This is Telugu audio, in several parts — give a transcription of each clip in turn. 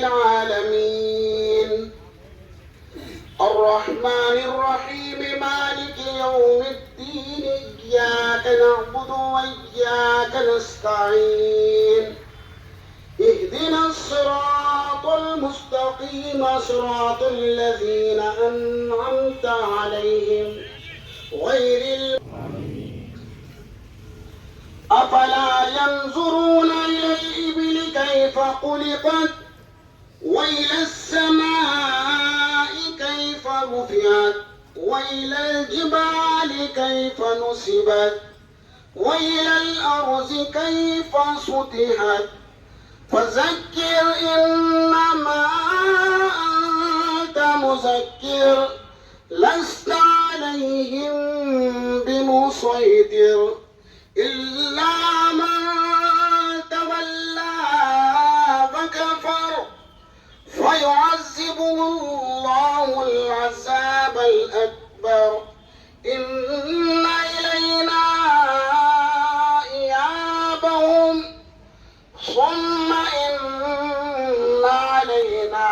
العالمين الرحمن الرحيم مالك يوم الدين إياك نعبد وإياك نستعين اهدنا الصراط المستقيم صراط الذين أنعمت عليهم غير. أفلا ينظرون إلى الإبل كيف خلقت وإلى السماء كيف رفعت؟ وإلى الجبال كيف نصبت؟ وإلى الأرض كيف سطحت؟ فذكر إنما أنت مذكر لست عليهم بمسيطر إلا من فيعذبه الله العذاب الأكبر. إن إلينا إيابهم. ثم إن علينا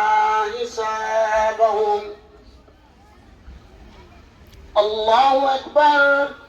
حسابهم. الله أكبر.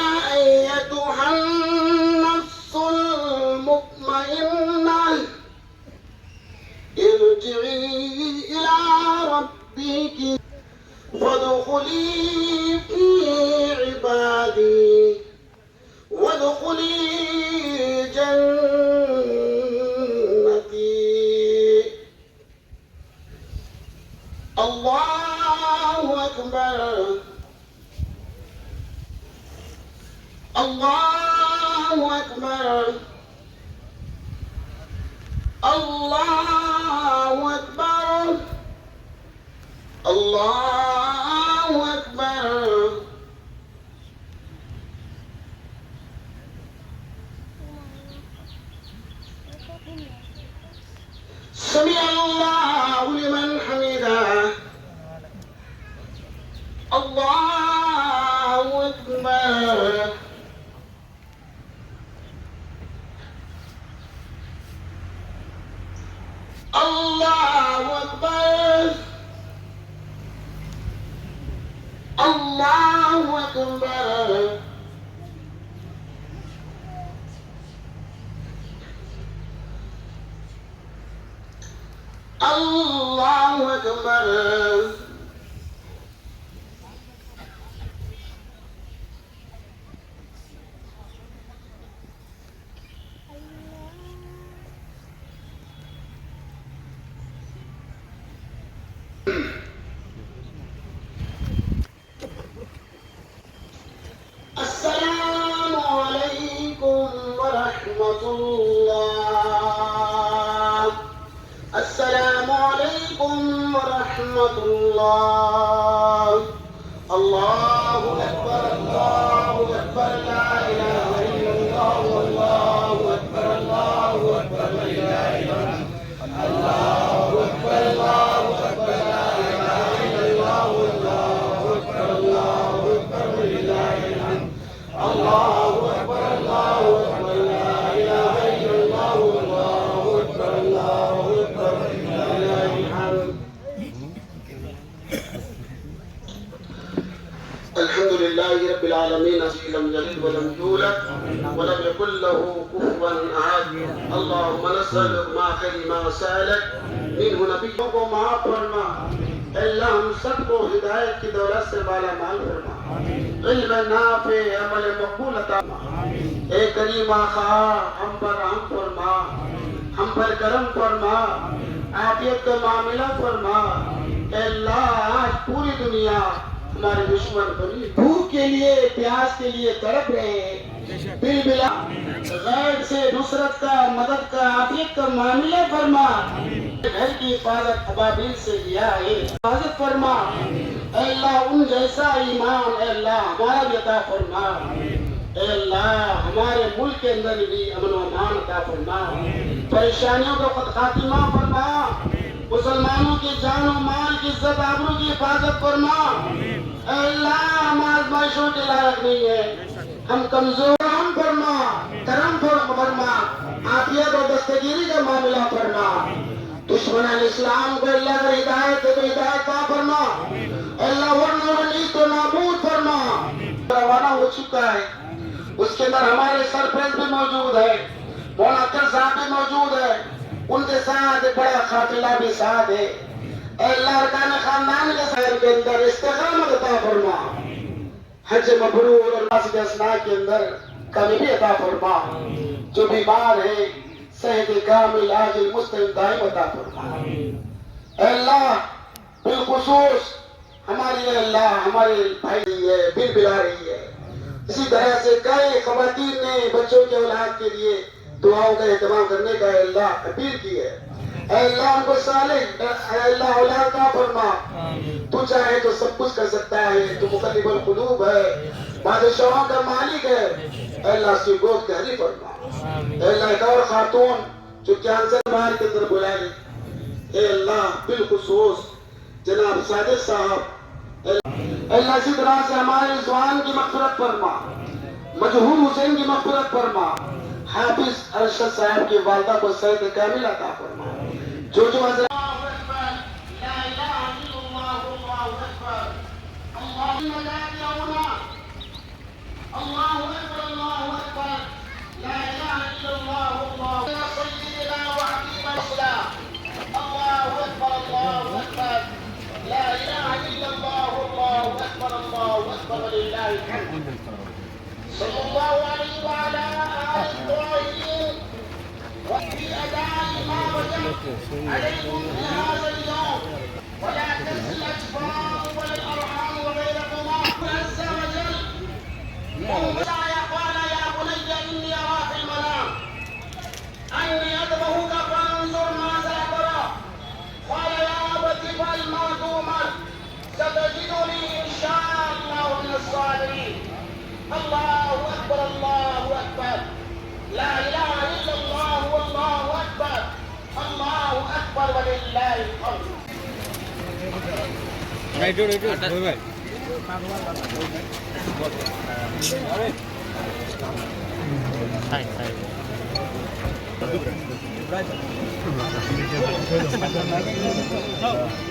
ارجعي إلى ربك وادخلي في عبادي وادخلي جنتي. الله أكبر. الله أكبر. الله Allah ಕುಂಬರ Allahu Akbar. ورحمة الله. السلام عليكم ورحمة الله. الله لله رب العالمين الذي لم ولم يولد ولم يكن له كفوا احد اللهم نسألك ما خير ما سألك، منه نبیوں کو معاف فرما اللہ ہم سب کو ہدایت کی دولت سے بالا مال فرما علم نافع عمل مقبول عطا اے کریم آقا، ہم پر ہم فرما. ہم پر کرم فرما. آفیت کا معاملہ فرما. اے اللہ، آج پوری دنیا ہمارے دشمن بنی، بھوک کے لیے، پیاس کے لیے تڑپ رہے ہیں۔ بل بلا، غیر سے نصرت کا، مدد کا آفیت کا معاملہ فرما۔ گھر کی حفاظت تبابیل سے کیا ہے۔ حفاظت فرما۔ اے اللہ، ان جیسا ایمان، اے اللہ، ہمارا بھی عطا فرما۔ اے اللہ، ہمارے ملک کے اندر بھی امن و امان عطا فرما۔ پریشانیوں کو خاتمہ فرما۔ مسلمانوں کی جان و مال کی عزت، آبرو کی حفاظت فرما۔ اے اللہ، ہم آزمائشوں کے لائق نہیں ہے ہم کمزور، ہم فرما کرم فرما۔ آفیت و دستگیری کا معاملہ فرما۔ دشمن اسلام کو اللہ کا ہدایت تو ہدایت کا فرما۔ اللہ، ورنہ ولی تو نابود فرما۔ روانہ ہو چکا ہے۔ اس کے اندر ہمارے سرپرست بھی موجود ہے مولا صاحب بھی موجود ہے ان کے ساتھ بڑا خاتلہ بھی ساتھ ہے۔ اے اللہ ارکان خاندان کے سائر کے اندر استقامت عطا فرما۔ حج مبرور اللہ سے جسنا کے اندر کمی بھی عطا فرما۔ جو بیمار ہے، صحت کامل، عاجل مستقیم دائم عطا فرما۔ اے اللہ، بالخصوص ہماری اے اللہ، ہمارے بھائی ہے بل بلا رہی ہے۔ اسی طرح سے کئی خواتین نے بچوں کے اولاد کے لیے دعاؤں کا اہتمام کرنے کا اللہ اپیل کی ہے۔ اے اللہ ہم کو صالح اے اللہ اولاد کا فرما۔ تو چاہے تو سب کچھ کر سکتا ہے تو مقلب القلوب ہے۔ بادشاہوں کا مالک ہے۔ اے اللہ سیگوت کے حریف فرما۔ اے اللہ ایک اور خاتون جو کینسر باہر کے طرف بلائے رہی۔ اے اللہ بالخصوص جناب صادق صاحب۔ اے اللہ اسی طرح سے ہمارے زوان کی مغفرت فرما۔ مجہور حسین کی مغفرت فرما۔ हाफिज अरशद साहब की वालदा को सैद कामिल अता फरमा जो जो हजरत الله اكبر الله اكبر لا اله الا الله الله سيدنا وحبيب الاسلام الله اكبر الله اكبر لا اله الا الله الله اكبر الله اكبر ولله الحمد صلى الله عليه وعلى اله الطاهرين وفي اداء ما وجب عليكم في هذا اليوم ولا تنسي الاجفار ولا الارحام وغيرهما عز وجل ومسعى قال يا بني اني ارى في المنام اني اذبحك فانظر ماذا ترى قال يا ابت افعل ستجدني ان شاء الله من الصابرين الله أكبر الله أكبر. لا إله إلا الله والله أكبر الله أكبر ولله الحمد Right, dude, right, dude. Bye, bye. Hi, hi.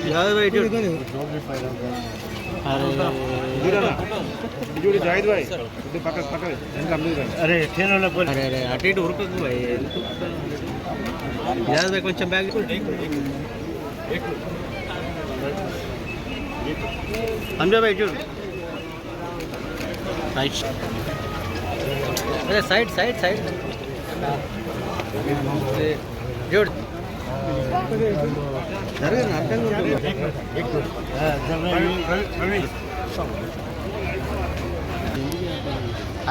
Yeah, right, dude. Job refined. అరే అరే అటు ఇటు ఉరకకు భయ్ యాదవ్ భాయ్ కొంచెం బ్యాగ్ అంజా భాయ్ చూడు రైట్ అరే సైడ్ సైడ్ సైడ్ చూడు జరగదు అర్థం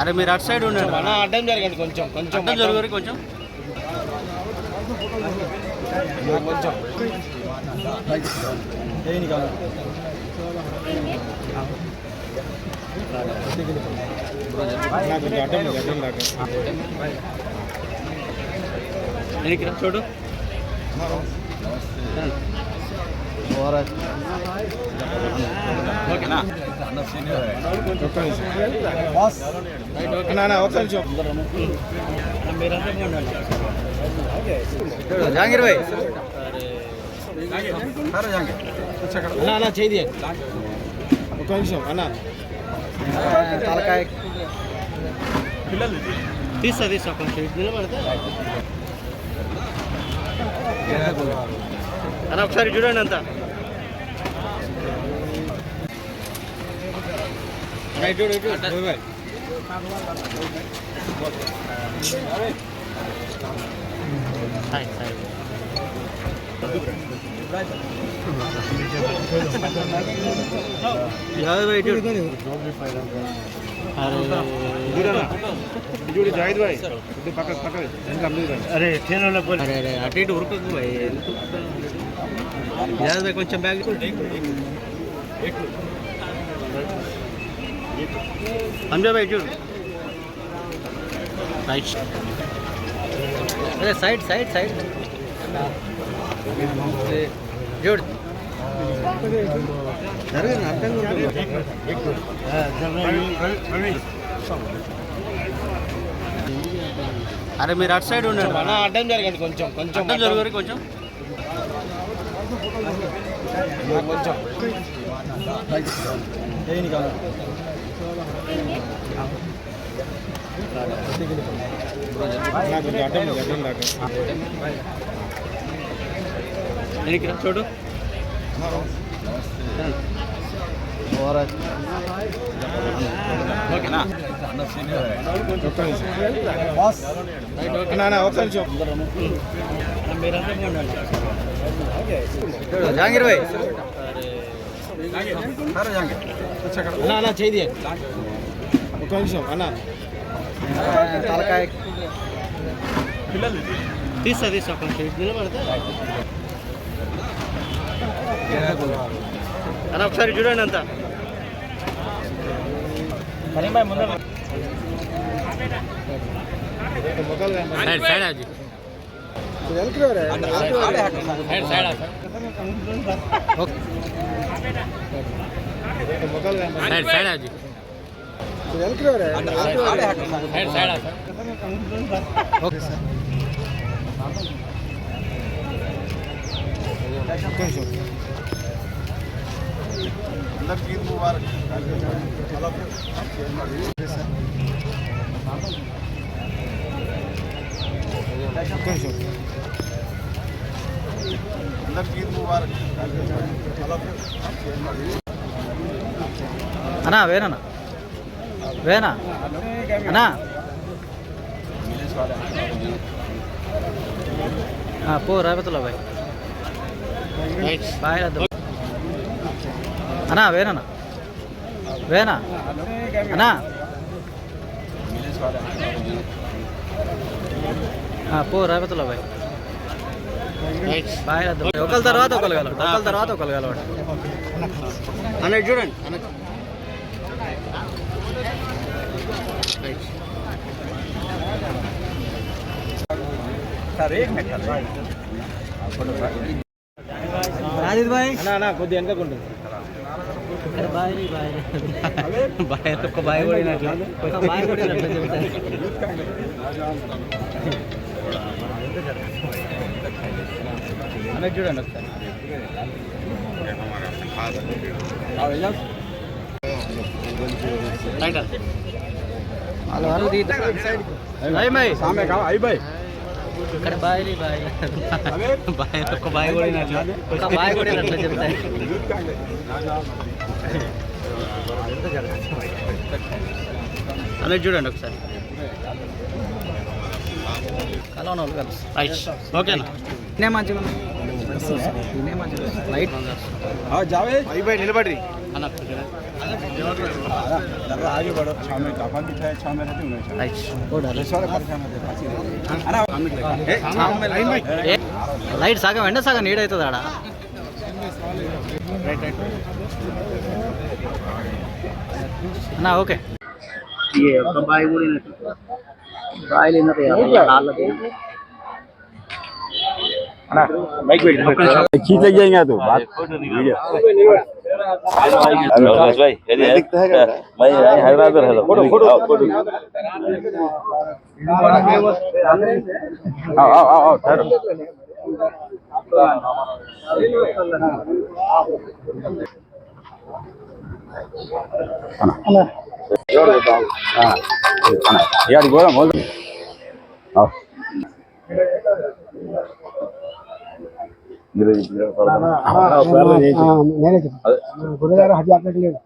అరే మీరు అటు సైడ్ ఉండండి. అన్న అడ్డం జరగండి కొంచెం కొంచెం అడ్డం జరుగురు కొంచెం. కొంచెం. కొంచెం అడ్డం చూడు. జహాంగీర్ భాయ్ అన్న చేయి ఒక్క నిమిషం అన్న తలకాయ తీస్తా తీస్తా కొంచెం నిలబడితే అన్న ఒకసారి చూడండి అంతా చూడు చూడు హాయ్ హాయ్ యాభై బయట అరే చూడు జాయిద్ భాయ్ కొద్ది పక్క పక్క వెనక అమ్ముడు రండి అరే ట్రైన్లో పోయి అరే అరే అటు ఇటు ఉరుకకు భయ్ ఎందుకు యాభై భాయ్ కొంచెం బ్యాగ్ అంజా భాయ్ చూడు రైట్ అరే సైడ్ సైడ్ సైడ్ చూడు జరగదు అర్థంగా అరే మీరు అటు సైడ్ ఉండండి. అన్న అడ్డం జరగండి కొంచెం కొంచెం అడ్డం జరుగురు కొంచెం. కొంచెం. అడ్డం అడ్డం చూడు. ఓకేనా ఒక్క నిమిషం భాయ్ అన్న చేయి ఒక నిమిషం అన్న. తలకాయ తీస్తా తీస్తా కొంచెం నిలబడితే అన్న ఒకసారి చూడండి అంతా. సైడ్ సైడ్ ఆజీ సైడ్ సైడ్ సైడ్ సైడ్ ఆజీ సైడ్ సైడ్ ఓకే సార్. ఒక్క నిమిషం ఒక్క నిమిషం అన్నా వేనన్నా వేనా అన్నా. పో రేపతిలో బాయ్ బాయ్. అన్నా వేనన్నా వేనా అన్నా. ఆ, పో రేపతిలో బాయ్ బాయ్. ఒకళ్ళ తర్వాత ఒకళ్ళు కలవడు ఒకళ్ళ తర్వాత ఒకళ్ళు కలవడు అన్నట్టు చూడండి. అన్నట్టు రాజిద్ భాయ్ అన్న బాయ్ బాయ్. బాయ్ ఒక బాయ్ కొడినట్లు ఒక బాయ్ కొడినట్లు చెప్తాను అన్నట్టు చూడండి ఒకసారి. ఇక్కడ బాయ్ బాయ్. బాయ్. ఒక బాయ్ కొడినట్లు ఒక బాయ్ కొడినట్లు చెప్తాను అన్నట్టు చూడండి ఒకసారి కలవన వాళ్ళు కలుసు రైట్ ఓకేనా ఇన్నే మంచిగా ఉంది. ఇన్నే మంచిగా ఉంది. లైట్ జావే అయి బాయ్ నిలబడి అన్న आगे बढ़ो छाव में तापमान दिख रहा है छाव में रहते हैं రైట్ ఓ డార్లింగ్. सारे परेशान होते हैं अरे ఏ, లైట్ సగం ఎండ సగం నీడ్ అవుతుంది ఆడ అన్నా ఓకే ఒక బాయ్ కూడా బాయ్ खींच लग जाएंगे तो बात भाई दिखता है भाई हैदराबाद हेलो फोटो फोटो आओ आओ आओ आओ ठहरो ఇక్కడికి పోదాం పోదు గురుగారు హజ్ ఆపట్లేదు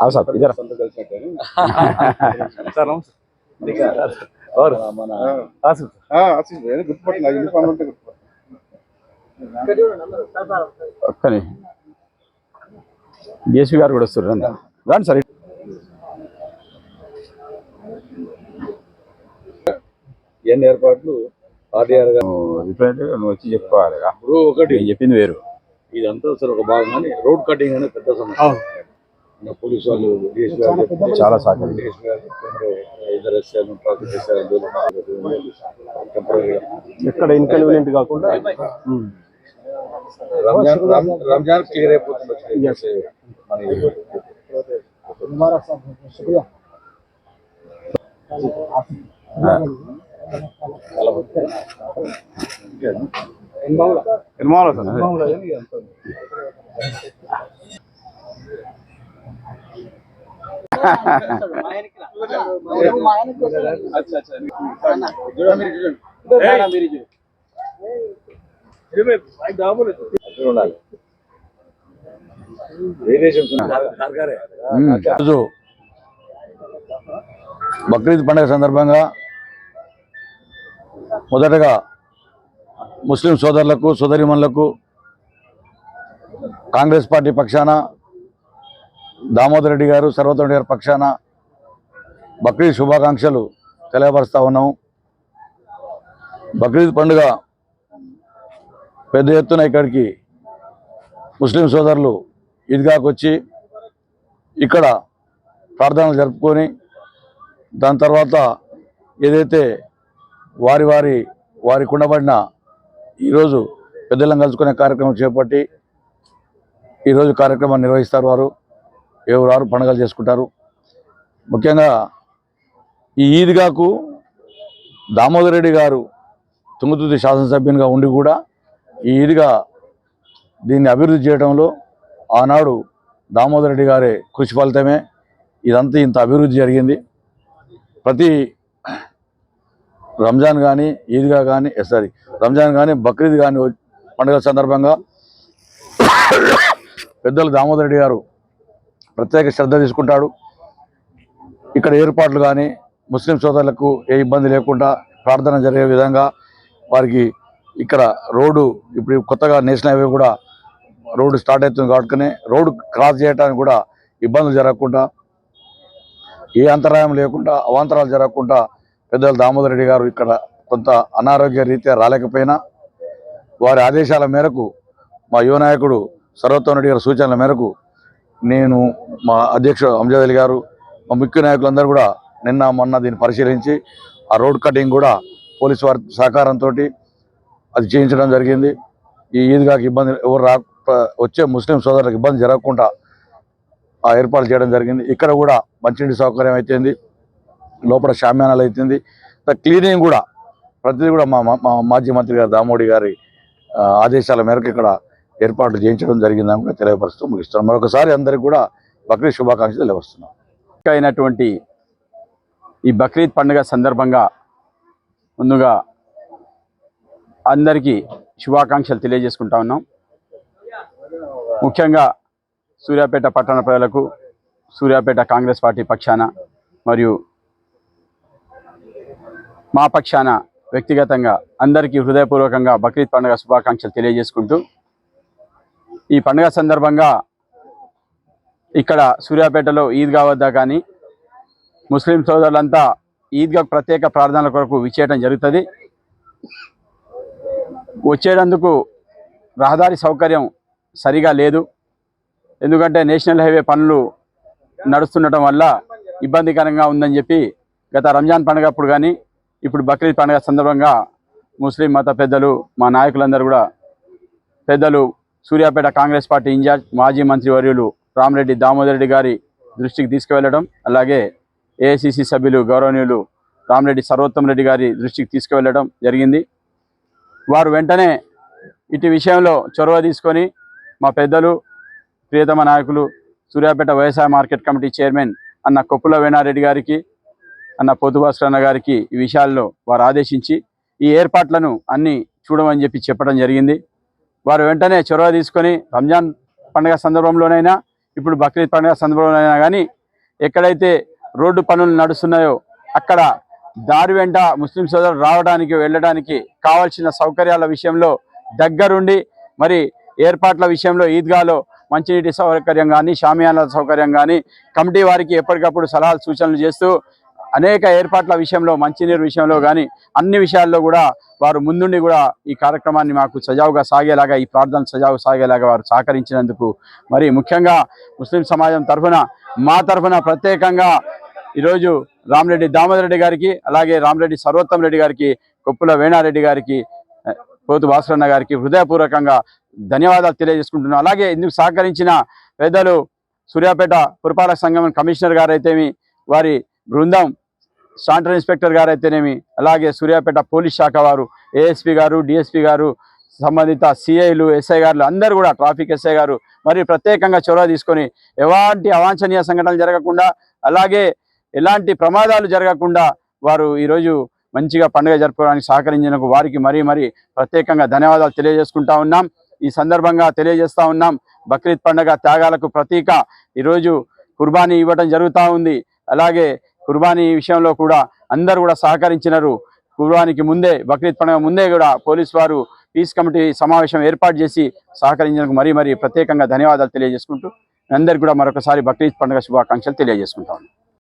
అవును సార్ ఇద్దరు సార్ నమస్తే మన ఆసిఫ్ ఆసిఫ్ గుర్తుపట్టిన యూనిఫామ్ అంటే ఒక్కని. డిఎస్పీ గారు కూడా వస్తారు రండి. రండి సార్ ఎన్ని ఏర్పాట్లు? ఆర్డీఆర్ గారు. రిప్రజెంటేటివ్ నువ్వు వచ్చి చెప్పుకోవాలి ఇప్పుడు ఒకటి. నేను చెప్పింది వేరు. ఇదంతా అసలు ఒక భాగం కానీ రోడ్ కటింగ్ అనేది పెద్ద సమస్య. పోలీసు వాళ్ళు డిఎస్పీ గారు చాలా సహకరించారు డిఎస్పీ గారు చెప్తుండ్రు, ఇద్దరు ట్రాఫిక్ ఎక్కడ ఇన్కన్వీనియంట్ కాకుండా. రంజాన్ రం- రంజాన్ క్లియర్ అయిపోతుంది మన मुबारक साहब రోజు బక్రీద్ పండుగ సందర్భంగా మొదటగా ముస్లిం సోదరులకు సోదరిమణులకు కాంగ్రెస్ పార్టీ పక్షాన దామోదర్ రెడ్డి గారు సర్వోత్తమ గారి పక్షాన బక్రీద్ శుభాకాంక్షలు తెలియపరుస్తా ఉన్నాము బక్రీద్ పండుగ పెద్ద ఎత్తున ఇక్కడికి ముస్లిం సోదరులు ఈద్గాకు వచ్చి ఇక్కడ ప్రార్థనలు జరుపుకొని దాని తర్వాత ఏదైతే వారి వారి వారి కుండబడిన ఈరోజు పెద్దలను కలుసుకునే కార్యక్రమం చేపట్టి ఈరోజు కార్యక్రమాన్ని నిర్వహిస్తారు వారు. ఎవరు వారు పండుగలు చేసుకుంటారు. ముఖ్యంగా ఈ ఈద్గాకు దామోదర్ రెడ్డి గారు తుంగతుర్తి శాసనసభ్యునిగా ఉండి కూడా ఈ ఇదిగా దీన్ని అభివృద్ధి చేయడంలో ఆనాడు దామోదర్ రెడ్డి గారి కృషి ఫలితమే. ఇదంతా ఇంత అభివృద్ధి జరిగింది. ప్రతి రంజాన్ కానీ ఈద్గా కానీ సారీ రంజాన్ కానీ బక్రీద్ కానీ పండుగ సందర్భంగా పెద్దలు దామోదర్ రెడ్డి గారు ప్రత్యేక శ్రద్ధ తీసుకుంటాడు. ఇక్కడ ఏర్పాట్లు కానీ ముస్లిం సోదరులకు ఏ ఇబ్బంది లేకుండా ప్రార్థన జరిగే విధంగా వారికి ఇక్కడ రోడ్డు ఇప్పుడు కొత్తగా నేషనల్ హైవే కూడా రోడ్డు స్టార్ట్ అవుతుంది కాబట్టి రోడ్డు క్రాస్ చేయడానికి కూడా ఇబ్బందులు జరగకుండా ఏ అంతరాయం లేకుండా అవాంతరాలు జరగకుండా పెద్దలు దామోదర్ రెడ్డి గారు ఇక్కడ కొంత అనారోగ్య రీత్యా రాలేకపోయినా వారి ఆదేశాల మేరకు మా యువ నాయకుడు సర్వోత్తమ రెడ్డి గారి సూచనల మేరకు నేను మా అధ్యక్షుడు అంజద్ అలీ గారు మా ముఖ్య నాయకులందరూ కూడా నిన్న మొన్న దీన్ని పరిశీలించి ఆ రోడ్ కటింగ్ కూడా పోలీసు వారి సహకారంతో అది చేయించడం జరిగింది. ఈ ఈద్గాకి ఇబ్బంది ఎవరు రా వచ్చే ముస్లిం సోదరులకు ఇబ్బంది జరగకుండా ఆ ఏర్పాటు చేయడం జరిగింది. ఇక్కడ కూడా మంచినీటి సౌకర్యం అయితేంది. లోపల షామ్యానాలు అయితేంది. క్లీనింగ్ కూడా ప్రతిదీ కూడా మా మా- మా మాజీ మంత్రి గారు దామోడి గారి ఆదేశాల మేరకు ఇక్కడ ఏర్పాట్లు చేయించడం జరిగిందని కూడా తెలియపరుస్తూ ముగిస్తున్నాం. మరొకసారి అందరికీ కూడా బక్రీద్ శుభాకాంక్షలు తెలియవస్తున్నాం అయినటువంటి ఈ బక్రీద్ పండుగ సందర్భంగా ముందుగా అందరికీ శుభాకాంక్షలు తెలియజేసుకుంటా ఉన్నాం. ముఖ్యంగా సూర్యాపేట పట్టణ ప్రజలకు సూర్యాపేట కాంగ్రెస్ పార్టీ పక్షాన మరియు మా పక్షాన వ్యక్తిగతంగా అందరికీ హృదయపూర్వకంగా బక్రీద్ పండుగ శుభాకాంక్షలు తెలియజేసుకుంటూ ఈ పండుగ సందర్భంగా ఇక్కడ సూర్యాపేటలో ఈద్గా వద్ద కానీ ముస్లిం సోదరులంతా ఈద్గా ప్రత్యేక ప్రార్థనల కొరకు విచ్చేయటం జరుగుతుంది. వచ్చేటందుకు రహదారి సౌకర్యం సరిగా లేదు. ఎందుకంటే నేషనల్ హైవే పనులు నడుస్తుండటం వల్ల ఇబ్బందికరంగా ఉందని చెప్పి గత రంజాన్ పండుగ అప్పుడు కానీ ఇప్పుడు బక్రీద్ పండుగ సందర్భంగా ముస్లిం మత పెద్దలు మా నాయకులందరూ కూడా పెద్దలు సూర్యాపేట కాంగ్రెస్ పార్టీ ఇన్ఛార్జ్ మాజీ మంత్రి వర్యులు రామరెడ్డి దామోదర్ రెడ్డి గారి దృష్టికి తీసుకువెళ్ళడం అలాగే ఏఐసిసి సభ్యులు గౌరవనీయులు రామరెడ్డి సర్వోత్తం రెడ్డి గారి దృష్టికి తీసుకువెళ్ళడం జరిగింది. వారు వెంటనే ఇటు విషయంలో చొరవ తీసుకొని మా పెద్దలు ప్రియతమ నాయకులు సూర్యాపేట వ్యవసాయ మార్కెట్ కమిటీ చైర్మన్ అన్న కొప్పుల వేణారెడ్డి గారికి అన్న పోతు అన్న గారికి ఈ విషయాల్లో వారు ఆదేశించి ఈ ఏర్పాట్లను అన్ని చూడమని చెప్పి చెప్పడం జరిగింది. వారు వెంటనే చొరవ తీసుకొని రంజాన్ పండుగ సందర్భంలోనైనా ఇప్పుడు బక్రీద్ పండుగ సందర్భంలోనైనా కానీ ఎక్కడైతే రోడ్డు పనులు నడుస్తున్నాయో అక్కడ దారి వెంట ముస్లిం సోదరులు రావడానికి వెళ్ళడానికి కావాల్సిన సౌకర్యాల విషయంలో దగ్గరుండి మరి ఏర్పాట్ల విషయంలో ఈద్గాలో మంచినీటి సౌకర్యం కానీ షామియానాల సౌకర్యం కానీ కమిటీ వారికి ఎప్పటికప్పుడు సలహాలు సూచనలు చేస్తూ అనేక ఏర్పాట్ల విషయంలో మంచినీరు విషయంలో కానీ అన్ని విషయాల్లో కూడా వారు ముందుండి కూడా ఈ కార్యక్రమాన్ని మాకు సజావుగా సాగేలాగా ఈ ప్రార్థన సజావు సాగేలాగా వారు సహకరించినందుకు మరి ముఖ్యంగా ముస్లిం సమాజం తరఫున మా తరఫున ప్రత్యేకంగా ఈరోజు రామరెడ్డి దామోదర్ రెడ్డి గారికి అలాగే రామరెడ్డి సర్వోత్తం రెడ్డి గారికి కొప్పుల వేణారెడ్డి గారికి పోతు భాస్కరన్న గారికి హృదయపూర్వకంగా ధన్యవాదాలు తెలియజేసుకుంటున్నాం అలాగే ఇందుకు సహకరించిన పెద్దలు సూర్యాపేట పురపాలక సంఘం కమిషనర్ గారైతేమి వారి బృందం సాంటర్ ఇన్స్పెక్టర్ గారైతేనేమి అలాగే సూర్యాపేట పోలీస్ శాఖ వారు ఏఎస్పీ గారు డిఎస్పీ గారు సంబంధిత సిఐలు ఎస్ఐ గారు అందరూ కూడా ట్రాఫిక్ ఎస్ఐ గారు మరియు ప్రత్యేకంగా చొరవ తీసుకొని ఎలాంటి అవాంఛనీయ సంఘటనలు జరగకుండా అలాగే ఎలాంటి ప్రమాదాలు జరగకుండా వారు ఈరోజు మంచిగా పండుగ జరుపుకోవడానికి సహకరించినకు వారికి మరీ మరీ ప్రత్యేకంగా ధన్యవాదాలు తెలియజేసుకుంటా ఉన్నాం. ఈ సందర్భంగా తెలియజేస్తూ ఉన్నాం. బక్రీద్ పండుగ త్యాగాలకు ప్రతీక ఈరోజు కుర్బానీ ఇవ్వడం జరుగుతూ ఉంది. అలాగే కుర్బానీ విషయంలో కూడా అందరూ కూడా సహకరించినారు. కుర్బానికి ముందే బక్రీద్ పండుగ ముందే కూడా పోలీస్ వారు పీస్ కమిటీ సమావేశం ఏర్పాటు చేసి సహకరించినందుకు మరీ మరీ ప్రత్యేకంగా ధన్యవాదాలు తెలియజేసుకుంటూ అందరికీ కూడా మరొకసారి బక్రీద్ పండుగ శుభాకాంక్షలు తెలియజేసుకుంటా